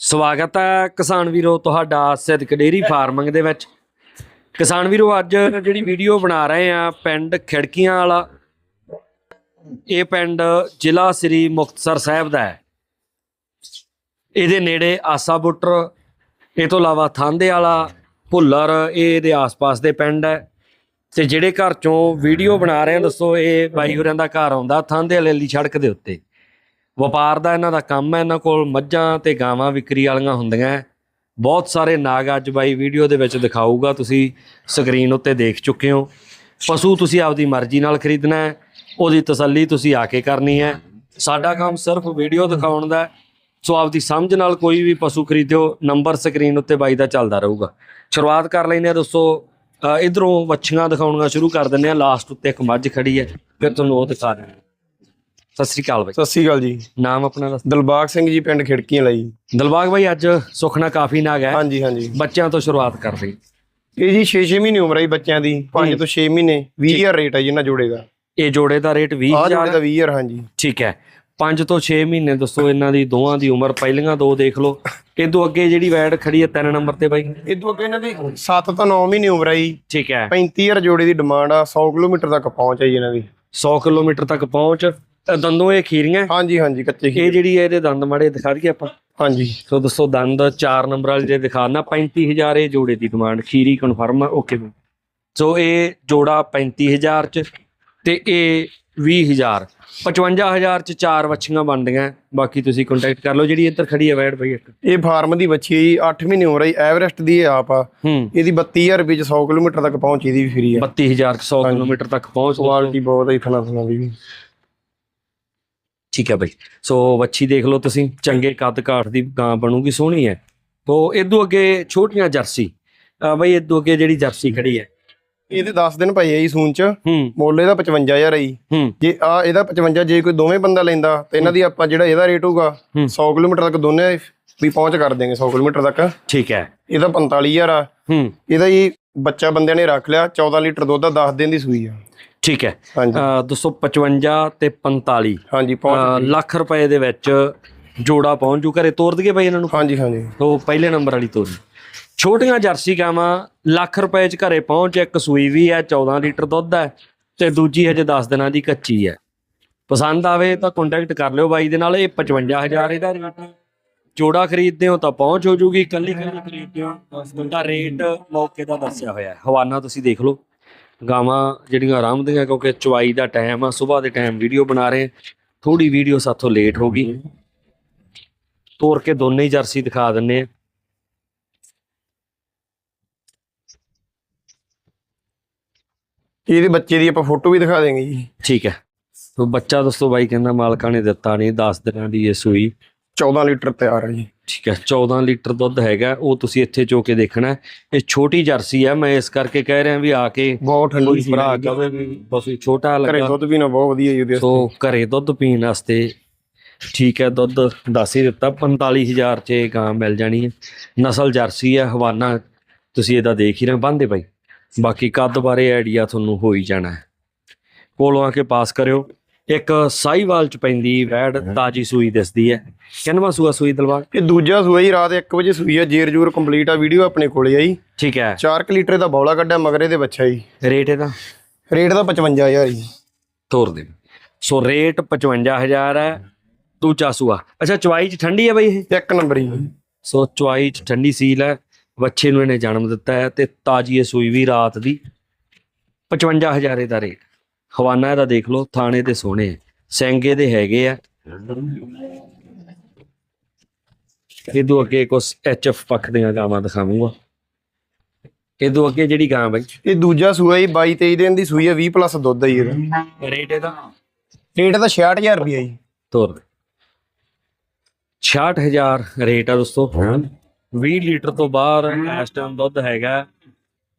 ਸਵਾਗਤ ਹੈ ਕਿਸਾਨ ਵੀਰੋ ਤੁਹਾਡਾ ਸਿੱਧਕ ਡੇਰੀ ਫਾਰਮਿੰਗ ਦੇ ਵਿੱਚ। ਕਿਸਾਨ ਵੀਰੋ, ਅੱਜ ਜਿਹੜੀ ਵੀਡੀਓ ਬਣਾ ਰਹੇ ਆ, ਪਿੰਡ ਖਿੜਕੀਆਂ ਵਾਲਾ, ਇਹ ਪਿੰਡ ਜ਼ਿਲ੍ਹਾ ਸ੍ਰੀ ਮੁਕਤਸਰ ਸਾਹਿਬ ਦਾ ਹੈ। ਇਹਦੇ ਨੇੜੇ ਆਸਾ ਬੁੱਟਰ, ਇਹ ਤੋਂ ਇਲਾਵਾ ਥਾਂਦੇ ਵਾਲਾ, ਭੁੱਲਰ, ਇਹ ਇਹਦੇ ਆਸ-ਪਾਸ ਦੇ ਪਿੰਡ ਹੈ। ਤੇ ਜਿਹੜੇ ਘਰ ਚੋਂ ਵੀਡੀਓ ਬਣਾ ਰਹੇ ਆ, ਦੱਸੋ ਇਹ ਬਾਈ ਹੋਰਾਂ ਦਾ ਘਰ ਆਉਂਦਾ ਥਾਂਦੇ ਵਾਲੇ ਲਈ ਸੜਕ ਦੇ ਉੱਤੇ। ਵਪਾਰ ਦਾ ਇਹਨਾਂ ਦਾ ਕੰਮ ਹੈ ਇਹਨਾਂ ਕੋਲ ਮੱਝਾਂ ਤੇ ਗਾਵਾਂ ਵਿਕਰੀ ਵਾਲੀਆਂ ਹੁੰਦੀਆਂ ਹੈ। ਬਹੁਤ ਸਾਰੇ ਨਾਗ ਅੱਜ ਬਾਈ ਵੀਡੀਓ ਦੇ ਵਿੱਚ ਦਿਖਾਊਗਾ ਤੁਸੀਂ ਸਕਰੀਨ ਉੱਤੇ ਦੇਖ ਚੁੱਕੇ ਹੋ। ਪਸ਼ੂ ਤੁਸੀਂ ਆਪਦੀ ਮਰਜ਼ੀ ਨਾਲ ਖਰੀਦਣਾ ਹੈ ਉਹਦੀ ਤਸੱਲੀ ਤੁਸੀਂ ਆ ਕੇ ਕਰਨੀ ਹੈ। ਸਾਡਾ ਕੰਮ ਸਿਰਫ ਵੀਡੀਓ ਦਿਖਾਉਣ ਦਾ ਹੈ। ਸੋ ਆਪਦੀ ਸਮਝ ਨਾਲ ਕੋਈ ਵੀ ਪਸ਼ੂ ਖਰੀਦਿਓ ਨੰਬਰ ਸਕਰੀਨ ਉੱਤੇ ਬਾਈ ਦਾ ਚੱਲਦਾ ਰਹੂਗਾ। ਸ਼ੁਰੂਆਤ ਕਰ ਲੈਂਦੇ ਆ ਦੋਸਤੋ ਅ, ਇੱਧਰੋਂ ਵੱਛੀਆਂ ਦਿਖਾਉਣੀਆਂ ਸ਼ੁਰੂ ਕਰ ਦਿੰਦੇ ਆ ਲਾਸਟ ਉੱਤੇ ਇੱਕ ਮੱਝ ਖੜੀ ਹੈ ਫਿਰ ਤੁਹਾਨੂੰ ਉਹ ਦਿਖਾ ਦਿੰਦੇ ਹਾਂ। ਸਤਿ ਸ੍ਰੀ ਅਕਾਲ ਬਾਈ। ਸਤਿ ਸ੍ਰੀ ਅਕਾਲ ਜੀ। ਨਾਮ ਆਪਣਾ ਦੱਸ। ਦਿਲਬਾਗ ਸਿੰਘ ਜੀ ਪਿੰਡ ਖਿੜਕੀਆਂ ਲਈ ਦਿਲਬਾਗ ਬਾਈ ਅੱਜ ਸੁਖਣਾ ਕਾਫੀ ਨਾਗ ਹੈ। ਹਾਂਜੀ ਹਾਂਜੀ। ਬੱਚਿਆਂ ਤੋਂ ਸ਼ੁਰੂਆਤ ਕਰ ਲਈ। ਇਹ ਜੀ 6-6 ਮਹੀਨੇ ਉਮਰ ਹੈ ਬੱਚਿਆਂ ਦੀ। 5 ਤੋਂ 6 ਮਹੀਨੇ। 20000 ਰੇਟ ਹੈ ਜੀ ਇਹਨਾਂ ਜੋੜੇ ਦਾ। ਇਹ ਜੋੜੇ ਦਾ ਰੇਟ ਆਹ ਜੋੜੇ 20000 ਦਾ 20000 ਹਾਂਜੀ। ਠੀਕ ਹੈ। 5 ਤੋਂ 6 ਮਹੀਨੇ ਦੱਸੋ ਇਹਨਾਂ ਦੀ ਦੋਵਾਂ ਦੀ ਉਮਰ। ਪਹਿਲੀਆਂ ਦੋ ਦੇਖ ਲਓ। ਇਹ ਤੋਂ ਅੱਗੇ ਜਿਹੜੀ ਵੈਡ ਖੜੀ ਹੈ ਤਿੰਨ ਨੰਬਰ ਤੇ ਬਾਈ। ਤੋਂ ਅੱਗੇ ਇਹਨਾਂ ਦੀ 7 ਤੋਂ 9 ਮਹੀਨੇ ਉਮਰ ਹੈ ਜੀ। ਠੀਕ ਹੈ। 35000 ਜੋੜੇ ਦੀ ਡਿਮਾਂਡ ਆ। 100 ਕਿਲੋਮੀਟਰ ਤੱਕ ਪਹੁੰਚ ਹੈ ਜੀ ਇਹਨਾਂ ਦੀ। 100 ਕਿਲੋਮੀਟਰ ਤੱਕ ਪਹੁੰਚ। ਦੰਦੋਂ ਇਹ ਖੀਰੀਆਂ ਹਾਂਜੀ ਹਾਂਜੀ ਕੱਚੇ ਖੀਰ। ਇਹ ਜਿਹੜੀ ਇਹਦੇ ਦੰਦ ਮਾੜੇ ਦਿਖਾ ਦਈਏ ਆਪਾਂ। ਹਾਂਜੀ। ਸੋ ਦੱਸੋ ਦੰਦ 4 ਨੰਬਰ ਵਾਲੇ ਜੇ ਦਿਖਾਣਾ 35000 ਇਹ ਜੋੜੇ ਦੀ ਡਿਮਾਂਡ ਖੀਰੀ ਕਨਫਰਮ ਆ ਓਕੇ ਸੋ ਇਹ ਜੋੜਾ 35000 ਚ ਤੇ ਇਹ 20000 55000 ਚ ਚਾਰ ਵੱਛੀਆਂ ਬਣਦੀਆਂ ਬਾਕੀ ਤੁਸੀਂ ਕੰਟੈਕਟ ਕਰ ਲਓ ਜਿਹੜੀ ਇੱਧਰ ਖੜੀ ਹੈ ਵੈੜ ਬਈ ਇੱਕ। ਇਹ ਫਾਰਮ ਦੀ ਬੱਚੀ ਹੈ ਜੀ 8 ਮਹੀਨੇ ਹੈ ਜੀ ਐਵਰੈਸਟ ਦੀ ਇਹ ਆਪ ਆ। ਹੂੰ। ਇਹਦੀ 32000 ਰੁਪਏ ਚ 100 ਕਿਲੋਮੀਟਰ ਤੱਕ ਪਹੁੰਚ ਇਹਦੀ ਵੀ ਫ੍ਰੀ ਹੈ। 32000 100 ਕਿਲੋਮੀਟਰ ਤੱਕ ਪਹੁੰਚ ਕੁਆਲਿਟੀ ਬਹੁਤ ਹੈ ਫਨਾ ਦੀ ਵੀ। ਠੀਕ ਹੈ ਬਈ। ਸੋ ਵੱਛੀ ਦੇਖ ਲਓ ਤੁਸੀਂ ਚੰਗੇ ਕੱਦ ਕਾਠ ਦੀ ਗਾਂ ਬਣੂਗੀ ਸੋਹਣੀ ਹੈ। ਤੋ ਇਦੋਂ ਅੱਗੇ ਛੋਟੀਆਂ ਜਰਸੀ। ਬਈ ਇਦੋਂ ਅੱਗੇ ਜਿਹੜੀ ਜਰਸੀ ਖੜੀ ਹੈ। ਇਹਦੇ 10 ਦਿਨ ਪਏ ਆ ਜੀ ਸੂਨ ਚ। ਮੁੱਲ ਇਹਦਾ 55000 ਹੈ। ਜੀ ਆ ਇਹਦਾ 55 ਜੇ ਕੋਈ ਦੋਵੇਂ ਬੰਦਾ ਲੈਂਦਾ ਤੇ ਇਹਨਾਂ ਦੀ ਆਪਾਂ ਜਿਹੜਾ ਇਹਦਾ ਰੇਟ ਹੋਊਗਾ ਹੂੰ। 100 ਕਿਲੋਮੀਟਰ ਤੱਕ ਦੋਨੇ ਵੀ ਪਹੁੰਚ ਕਰ ਦੇਂਗੇ 100 ਕਿਲੋਮੀਟਰ ਤੱਕ। ਠੀਕ ਹੈ। ਇਹਦਾ 45000 ਆ। ਇਹਦਾ ਜੀ ਬੱਚਾ ਬੰਦਿਆਂ ਨੇ ਰੱਖ ਲਿਆ 14 ਲੀਟਰ ਦੁੱਧ ਦਾ 10 ਦਿਨ ਦੀ ਸੂਈ ਆ। ਠੀਕ ਹੈ। ਹਾਂਜੀ। ਅ, 255 ਤੇ 45 ਹਾਂਜੀ ਪਹੁੰਚ ਲੱਖ ਰੁਪਏ ਦੇ ਵਿੱਚ ਜੋੜਾ ਪਹੁੰਚ ਜੂ। ਘਰੇ ਤੋਰ ਦਈਏ ਬਾਈ ਇਹਨਾਂ ਨੂੰ? ਹਾਂਜੀ ਹਾਂਜੀ। ਉਹ ਪਹਿਲੇ ਨੰਬਰ ਵਾਲੀ ਤੋਰੀ ਛੋਟੀਆਂ ਜਰਸੀ ਗਾਵਾਂ ਲੱਖ ਰੁਪਏ ਚ ਘਰੇ ਪਹੁੰਚ ਇੱਕ ਸੂਈ ਵੀ ਹੈ 14 ਲੀਟਰ ਦੁੱਧ ਹੈ ਤੇ ਦੂਜੀ ਹਜੇ 10 ਦਿਨਾਂ ਦੀ ਕੱਚੀ ਹੈ। ਪਸੰਦ ਆਵੇ ਤਾਂ ਕੰਟੈਕਟ ਕਰ ਲਿਓ ਬਾਈ ਦੇ ਨਾਲ ਇਹ 55000 ਇਹਦਾ ਰੇਟ ਜੋੜਾ ਖਰੀਦਦੇ ਹੋ ਤਾਂ ਪਹੁੰਚ ਹੋ ਜੂਗੀ ਕੱਲੀ ਕੱਲੀ ਖਰੀਦਦੇ ਹੋ। ਤਾਂ ਰੇਟ ਮੌਕੇ ਦਾ ਦੱਸਿਆ ਹੋਇਆ ਹੈ। ਹਵਾਨਾ ਤੁਸੀਂ ਦੇਖ ਲਓ। ਗਾਵਾਂ ਜਿਹੜੀਆਂ ਆਰਾਮ ਦੀਆਂ ਕਿਉਂਕਿ ਚਵਾਈ ਦਾ ਟਾਈਮ ਆ ਸਵੇਰ ਦੇ ਟਾਈਮ ਵੀਡੀਓ ਬਣਾ ਰਹੇ ਥੋੜੀ ਵੀਡੀਓ ਸਾਥੋਂ ਲੇਟ ਹੋ ਗਈ। ਤੋਰ ਕੇ ਦੋਨੇ ਹੀ ਜਰਸੀ ਦਿਖਾ ਦਿੰਨੇ ਆ ਇਹਦੇ ਬੱਚੇ ਦੀ ਆਪਾਂ ਫੋਟੋ ਵੀ ਦਿਖਾ ਦੇਂਗੇ ਜੀ। ਠੀਕ ਹੈ। ਤੋ ਬੱਚਾ ਦੋਸਤੋ ਬਾਈ ਕਹਿੰਦਾ ਮਾਲਕਾਂ ਨੇ ਦਿੱਤਾ ਨਹੀਂ 10 ਦਿਨਾਂ ਦੀ ਇਹ ਸੂਈ। 14 ਲੀਟਰ ਤਿਆਰ ਹੈ ਜੀ। ਠੀਕ ਹੈ 14 ਲੀਟਰ ਦੁੱਧ ਹੈਗਾ ਉਹ ਤੁਸੀਂ ਇੱਥੇ ਚੋ ਕੇ ਦੇਖਣਾ। ਇਹ ਛੋਟੀ ਜਰਸੀ ਹੈ ਮੈਂ ਇਸ ਕਰਕੇ ਕਹਿ ਰਿਹਾ ਵੀ ਆ ਕੇ ਬਹੁਤ ਠੰਡੀ ਸੀ ਭਰਾ ਕਹੇ ਵੀ ਬਸ ਛੋਟਾ ਘਰੇ ਲੱਗਾ ਦੁੱਧ ਪੀਣਾ ਬਹੁਤ ਵਧੀਆ ਜੀ ਉਹਦੇ ਸੋ ਘਰੇ ਦੁੱਧ ਪੀਣ ਵਾਸਤੇ ਠੀਕ ਹੈ ਦੁੱਧ ਦੱਸ ਹੀ ਦਿੱਤਾ 45000 ਚ ਇਹ ਗਾਂ ਮਿਲ ਜਾਣੀ ਹੈ। ਨਸਲ ਜਰਸੀ ਹੈ ਹਵਾਨਾ ਤੁਸੀਂ ਇਹਦਾ ਦੇਖ ਹੀ ਰਹੇ ਬੰਦੇ ਬਾਈ ਬਾਕੀ ਕੱਦ ਬਾਰੇ ਆਈਡੀਆ ਤੁਹਾਨੂੰ ਹੋ ਹੀ ਜਾਣਾ ਹੈ। ਕੋਲੋਂ ਆ ਕੇ ਪਾਸ ਕਰਿਓ। ਇੱਕ ਸਾਈਵਾਲ ਚ ਪੈਂਦੀ ਵੈੜ ਤਾਜੀ ਸੂਈ ਦਿਸਦੀ ਹੈ। ਕਿੰਨਵਾਂ ਸੂਆ ਸੂਈ ਦਲਵਾਗ ਇਹ ਦੂਜਾ ਸੂਆ ਜੀ ਰਾਤ 1 ਵਜੇ ਸੂਈ ਆ ਜੇਰ ਜੂਰ ਕੰਪਲੀਟ ਆ ਵੀਡੀਓ ਆਪਣੇ ਕੋਲੇ ਆ ਜੀ। ਠੀਕ ਹੈ। 4 ਲੀਟਰ ਦਾ ਬੌਲਾ ਕੱਢਿਆ ਮਗਰੇ ਦੇ ਬੱਚਾ ਜੀ। ਰੇਟ ਇਹਦਾ? ਰੇਟ ਦਾ 55000 ਜੀ। ਤੋਰ ਦੇ। ਸੋ ਰੇਟ 55000 ਹੈ ਦੂਜਾ ਸੂਆ। ਅੱਛਾ ਚਵਾਈ ਚ ਠੰਡੀ ਹੈ ਬਈ ਇਹ? ਇੱਕ ਨੰਬਰ ਜੀ। ਸੋ ਚਵਾਈ ਚ ਠੰਡੀ ਸੀਲ ਹੈ ਬੱਚੇ ਨੂੰ ਇਹਨੇ ਜਨਮ ਦਿੱਤਾ ਹੈ ਤੇ ਤਾਜੀ ਇਹ ਸੂਈ ਵੀ ਰਾਤ ਦੀ 55000 ਇਹਦਾ ਰੇਟ। ਹਵਾਨਾ ਇਹਦਾ ਦੇਖ ਲਓ ਥਾਣੇ ਦੇ ਸੋਹਣੇ ਹੈ। ਸੈਂਗੇ ਦੇ ਹੈਗੇ ਆ। ਇਹਦੋਂ ਅੱਗੇ ਕੁਛ ਐਚਐਫ ਪੱਖ ਦੀਆਂ ਗਾਵਾਂ ਦਿਖਾਵਾਂਗਾ। ਇਹਦੋਂ ਅੱਗੇ ਜਿਹੜੀ ਗਾਂ ਬਈ? ਇਹ ਦੂਜਾ ਸੂਆ ਜੀ 22 23 ਦਿਨ ਦੀ ਸੂਈ ਆ 20 ਪਲੱਸ ਦੁੱਧ ਆ ਜੀ ਇਹਦਾ। ਰੇਟ ਇਹਦਾ? ਰੇਟ ਦਾ 66000 ਰੁਪਏ ਜੀ। ਤੋਰ ਦੇ 66000 ਰੇਟ ਆ ਦੋਸਤੋ। 20 ਲੀਟਰ ਤੋਂ ਬਾਹਰ ਇਸ ਟਾਈਮ ਦੁੱਧ ਹੈਗਾ।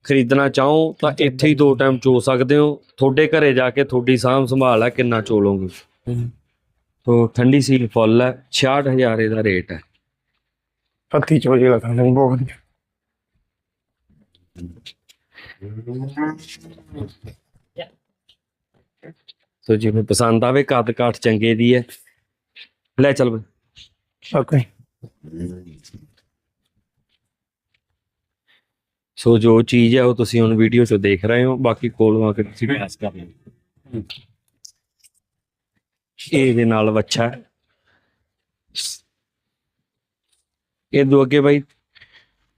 ਖਰੀਦਣਾ ਚਾਹੋ ਤਾਂ ਇੱਥੇ ਹੀ ਦੋ ਟਾਈਮ ਚੋ ਸਕਦੇ ਹੋ। ਤੁਹਾਡੇ ਘਰੇ ਜਾ ਕੇ ਤੁਹਾਡੀ ਸਾਂਭ ਸੰਭਾਲ ਹੈ ਕਿੰਨਾ ਚੋਲੋਗੇ ਤੋ ਠੰਡੀ ਸੀਲ ਫੁੱਲ ਹੈ 66000 ਇਹਦਾ ਰੇਟ ਹੈ ਹੱਥੀ ਚੋ ਜੀ ਲੱਗਦਾ ਨਹੀਂ ਬਹੁਤ ਸੋ ਜਿਵੇਂ ਪਸੰਦ ਆਵੇ ਕੱਦ ਕਾਠ ਚੰਗੇ ਦੀ ਹੈ। ਲੈ ਚੱਲ ਬਈ। ਓਕੇ ਸੋ ਜੋ ਚੀਜ਼ ਹੈ ਉਹ ਤੁਸੀਂ ਹੁਣ ਵੀਡੀਓ 'ਚ ਦੇਖ ਰਹੇ ਹੋ ਬਾਕੀ ਕੋਲ ਆ ਕੇ ਤੁਸੀਂ ਪਾਸ ਕਰ ਲਓ। ਇਹ ਦੇ ਨਾਲ ਹੈ। ਇਹ ਦੋ ਅੱਗੇ ਬਾਈ।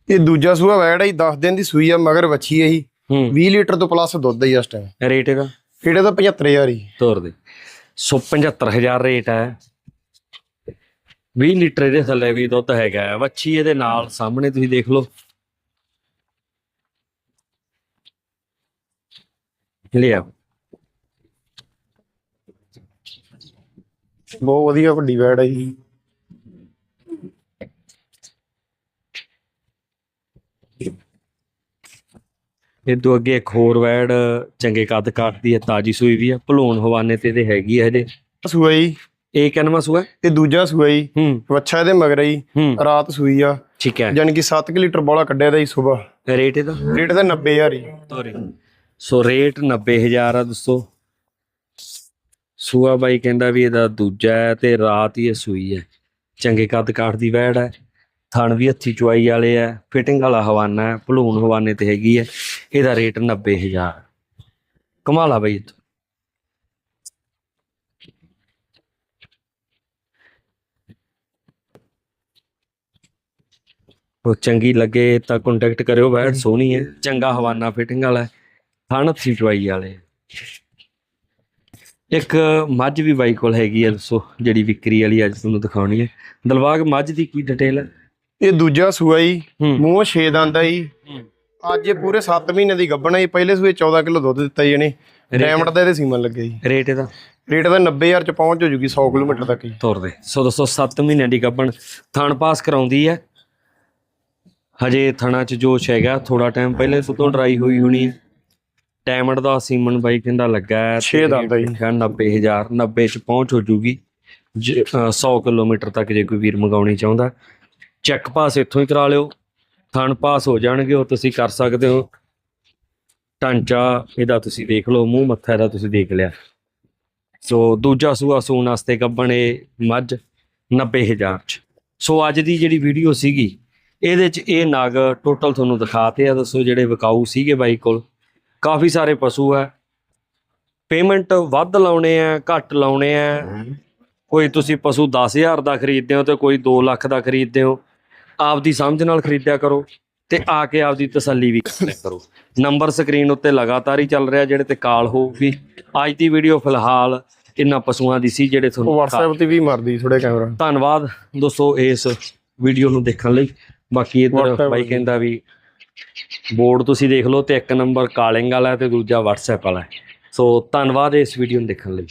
ਇਹ ਦੂਜਾ ਸੂਆ ਵੈੜ ਹੈ 10 ਦਿਨ ਦੀ ਸੂਈ ਆ ਮਗਰ ਵੱਛੀ ਹੈ ਹੂੰ। 20 ਲੀਟਰ ਤੋਂ ਪਲੱਸ ਦੁੱਧ ਹੈ ਇਸ ਟਾਈਮ ਰੇਟ ਇਹਦਾ? ਇਹਦੇ ਤਾਂ 75000 ਹੀ। ਤੋਰ ਦੇ। ਸੋ 75000 ਰੇਟ ਹੈ। 20 ਲੀਟਰ ਇਹਦੇ ਥੱਲੇ ਵੀ ਦੁੱਧ ਹੈਗਾ। ਵੱਛੀ ਇਹਦੇ ਨਾਲ ਸਾਹਮਣੇ ਤੁਸੀਂ ਦੇਖ ਲਓ। ਲਿਆ। ਬਹੁਤ ਵਧੀਆ ਵੱਡੀ ਵੈੜ ਹੈ ਜੀ। ਇਹ ਤੋਂ ਅੱਗੇ ਇੱਕ ਹੋਰ ਵੈੜ ਚੰਗੇ ਕੱਦ ਕਾਟਦੀ ਹੈ ਤਾਜੀ ਸੂਈ ਵੀ ਹੈ ਭਲੂਣ ਹਵਾਨੇ ਤੇ ਤੇ ਹੈਗੀ ਹੈ ਇਹਦੇ ਸੂਆ ਜੀ। ਇਹ ਕਿੰਨਵਾਂ ਸੂਆ? ਹੈ? ਇਹ ਦੂਜਾ ਸੂਆ ਜੀ। ਹੂੰ। ਵੱਛਾ ਇਹਦੇ ਮਗਰ ਹੈ ਜੀ। ਹੂੰ। ਰਾਤ ਸੂਈ ਆ। ਠੀਕ ਹੈ। ਯਾਨੀ ਕਿ 7 ਲੀਟਰ ਬੋਲਾ ਕੱਢਿਆ ਦਾ ਜੀ ਸਵੇਰ। ਰੇਟ ਇਹਦਾ? ਰੇਟ ਤਾਂ 90000 ਹੀ ਤੋਰੇ ਸੋ ਰੇਟ 90000 ਆ ਦੋਸਤੋ। ਸੂਆ ਬਾਈ ਕਹਿੰਦਾ ਵੀ ਇਹਦਾ ਦੂਜਾ ਹੈ ਤੇ ਰਾਤ ਹੀ ਇਹ ਸੂਈ ਹੈ। ਚੰਗੇ ਕੱਦ ਕਾਠ ਦੀ ਵੈੜ ਹੈ। ਥਣ ਵੀ ਹੱਥੀ ਚੁਆਈ ਵਾਲੇ ਹੈ ਫਿਟਿੰਗ ਵਾਲਾ ਹਵਾਨਾ ਹੈ। ਭਲੂਣ ਹਵਾਨੇ ਤੇ ਹੈਗੀ ਹੈ। ਇਹਦਾ ਰੇਟ 90000 ਕਮਾਲਾ ਬਾਈ ਉਹ ਚੰਗੀ ਲੱਗੇ ਤਾਂ ਕੰਟੈਕਟ ਕਰਿਓ, ਵੈੜ ਸੋਹਣੀ ਹੈ। ਚੰਗਾ ਹਵਾਨਾ ਫਿਟਿੰਗ ਵਾਲਾ ਥਣ ਚੁਆਈ ਵਾਲੇ। ਇੱਕ ਮੱਝ ਵੀ ਬਾਈ ਕੋਲ ਹੈਗੀ ਹੈ ਦੱਸੋ ਜਿਹੜੀ ਵਿਕਰੀ ਵਾਲੀ ਅੱਜ ਤੁਹਾਨੂੰ ਦਿਖਾਉਣੀ ਹੈ ਦਲਵਾਗ ਮੱਝ ਦੀ ਕੀ ਡਿਟੇਲ ਇਹ ਦੂਜਾ ਸੂਆ ਜੀ ਹੂੰ। ਮੂੰਹ 6 ਦੰਦ ਆ ਜੀ। ਅੱਜ ਇਹ ਪੂਰੇ 7 ਮਹੀਨੇ ਦੀ ਗੱਭਣ ਹੈ ਜੀ। ਪਹਿਲੇ ਸੂਏ 14 ਕਿਲੋ ਦੁੱਧ ਦਿੱਤਾ ਜੀ ਇਹਨੇ। ਡਾਇਮੰਡ ਦਾ ਇਹਦੇ ਸੀਮਨ ਲੱਗੇ ਜੀ। ਰੇਟ ਇਹਦਾ? ਰੇਟ ਦਾ 90000 ਚ ਪਹੁੰਚ ਹੋ ਜੂਗੀ 100 ਕਿਲੋਮੀਟਰ ਤੱਕ ਜੀ। ਤੋਰ ਦੇ। ਸੋ ਦੋਸਤੋ 7 ਮਹੀਨਿਆਂ ਦੀ ਗੱਭਣ ਥਣ ਪਾਸ ਕਰਾਉਂਦੀ ਹੈ ਹਜੇ ਥਣਾ ਚ ਜੋਸ਼ ਹੈਗਾ ਥੋੜਾ ਟਾਈਮ ਪਹਿਲੇ ਤੋਂ ਡਰਾਈ ਹੋਈ ਹੋਣੀ ਹੈ ਡਾਇਮੰਡ ਦਾ ਸੀਮਨ ਬਾਈ ਕਹਿੰਦਾ ਲੱਗਾ ਹੈ ਛੇ ਦੰਦ ਆ ਜੀ। 90000 90 ਚ ਪਹੁੰਚ ਹੋ ਜੂਗੀ। ਜ- ਅ, 100 ਕਿਲੋਮੀਟਰ ਤੱਕ ਜੇ ਕੋਈ ਵੀਰ ਮੰਗਾਉਣੀ ਚਾਹੁੰਦਾ। ਚੈੱਕ ਪਾਸ ਇੱਥੋਂ ਹੀ ਕਰਾ ਲਿਓ। ਥਣ ਪਾਸ ਹੋ ਜਾਣਗੇ ਉਹ ਤੁਸੀਂ ਕਰ ਸਕਦੇ ਹੋ। ਢਾਂਚਾ ਇਹਦਾ ਤੁਸੀਂ ਦੇਖ ਲਓ ਮੂੰਹ ਮੱਥਾ ਇਹਦਾ ਤੁਸੀਂ ਦੇਖ ਲਿਆ। ਸੋ ਦੂਜਾ ਸੂਆ ਸੂਣ ਵਾਸਤੇ ਗੱਬਣ ਇਹ ਮੱਝ 90000 ਚ। ਸੋ ਅੱਜ ਦੀ ਜਿਹੜੀ ਵੀਡੀਓ ਸੀਗੀ ਇਹਦੇ ਚ ਇਹ ਨਗ ਟੋਟਲ ਤੁਹਾਨੂੰ ਦਿਖਾਤੇ ਆ ਦੱਸੋ ਜਿਹੜੇ ਵਿਕਾਊ ਸੀਗੇ ਬਾਈ ਕੋਲ। ਕਾਫੀ ਸਾਰੇ ਪਸ਼ੂ ਆ ਪੇਮੈਂਟ ਵੱਧ ਲਾਉਣੇ ਆ ਘੱਟ ਲਾਉਣੇ ਆ ਕੋਈ ਤੁਸੀਂ ਪਸ਼ੂ 10000 ਦਾ ਖਰੀਦਦੇ ਹੋ ਤੇ ਕੋਈ 2 ਲੱਖ ਦਾ ਖਰੀਦਦੇ ਹੋ ਆਪਦੀ ਸਮਝ ਨਾਲ ਖਰੀਦਿਆ ਕਰੋ ਤੇ ਆ ਕੇ ਆਪਦੀ ਤਸੱਲੀ ਵੀ ਕਰ। ਨੰਬਰ ਸਕਰੀਨ ਉੱਤੇ ਲਗਾਤਾਰ ਹੀ ਚੱਲ ਰਿਹਾ ਜਿਹੜੇ ਤੇ ਕਾਲ ਹੋਊਗੀ। ਅੱਜ ਦੀ ਵੀਡੀਓ ਫਿਲਹਾਲ ਇਹਨਾਂ ਪਸ਼ੂਆਂ ਦੀ ਸੀ ਜਿਹੜੇ ਤੁਹਾਨੂੰ WhatsApp ਤੇ ਵੀ ਮਾਰਦੀ ਥੋੜੇ ਕੈਮਰਾ ਧੰਨਵਾਦ ਦੋਸਤੋ ਇਸ ਵੀਡੀਓ ਨੂੰ ਦੇਖਣ ਲਈ। ਬਾਕੀ ਇਧਰ ਬਾਈ ਕਹਿੰਦਾ ਵੀ ਬੋਰਡ ਤੁਸੀਂ ਦੇਖ ਲਓ ਤੇ ਇੱਕ ਨੰਬਰ ਕਾਲਿੰਗ ਵਾਲਾ ਹੈ ਤੇ ਦੂਜਾ WhatsApp ਵਾਲਾ ਸੋ ਧੰਨਵਾਦ ਇਸ ਵੀਡੀਓ ਨੂੰ ਦੇਖਣ ਲਈ।